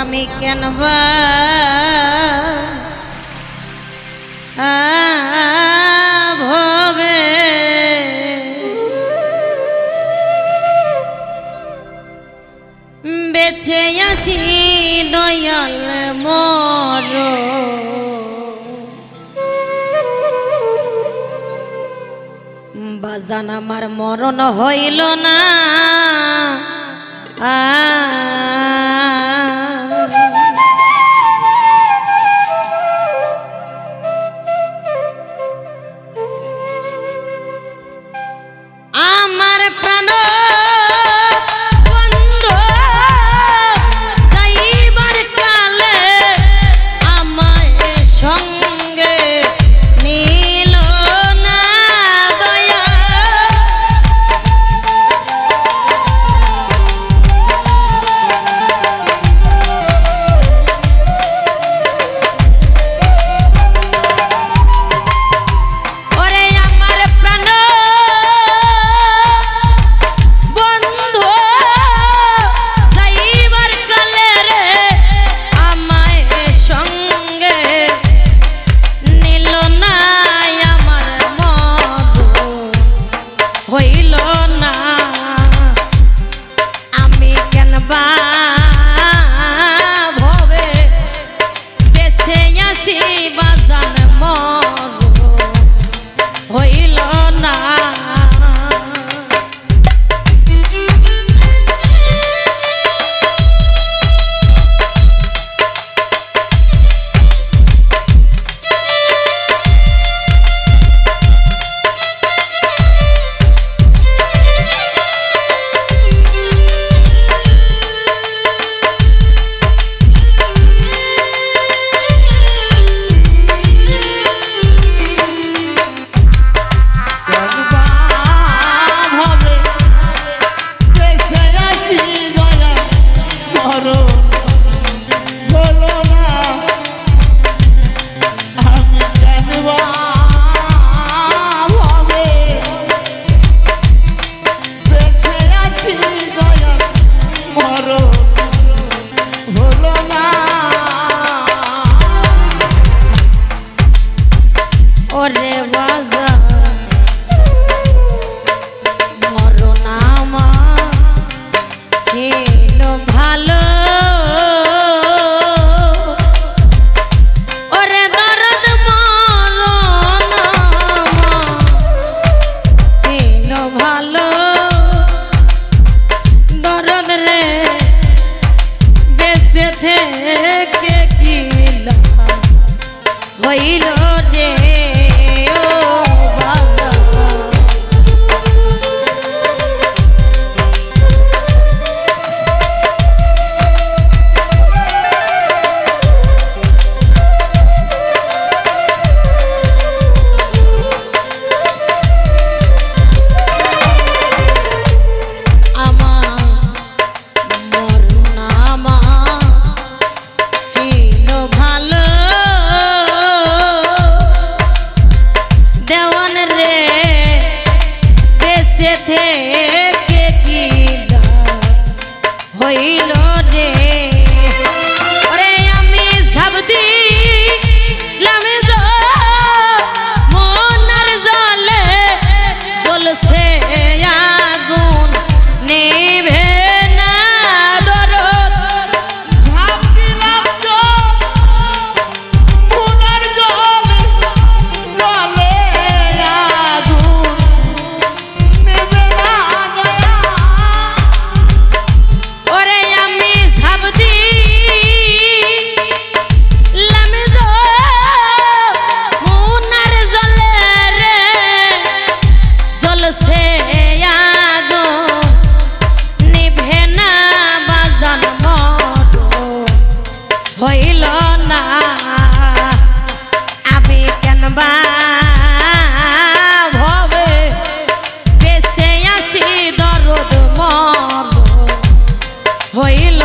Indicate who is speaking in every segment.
Speaker 1: আমি কেন ভবে। বেছে আছি দয়াল মর। বাজান আমার মরণ হইল না। আ হইল যে হইল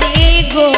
Speaker 1: রে গো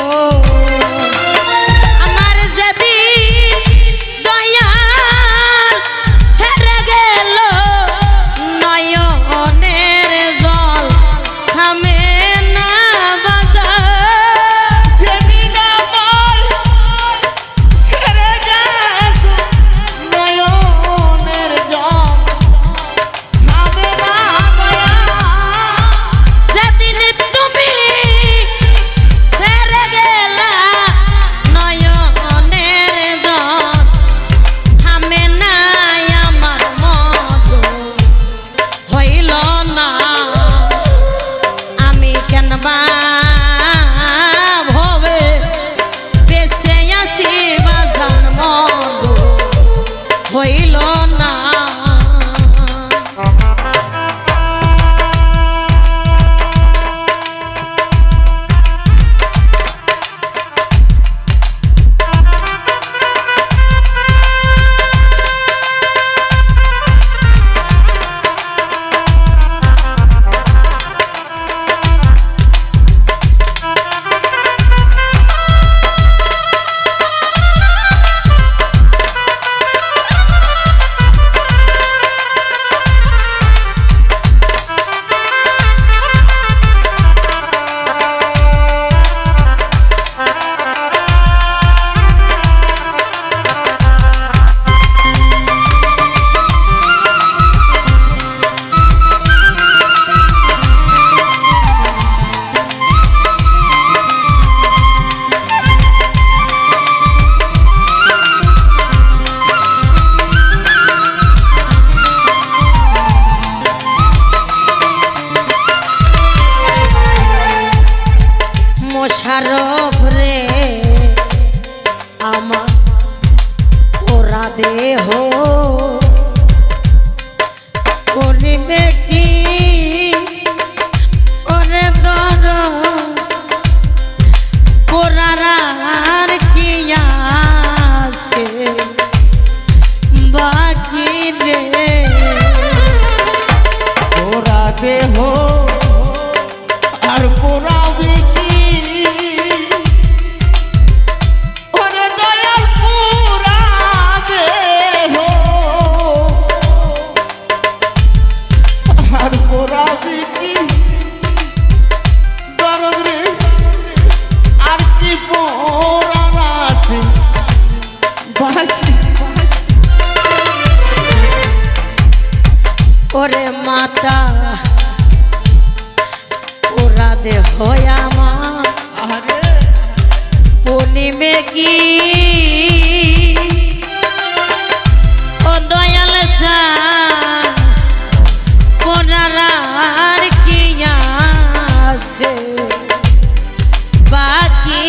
Speaker 1: ওরে মাতা পুরা দে
Speaker 2: হয়
Speaker 1: পূর্ণিমে কি? ও দয়াল চা কি আছে? বাকি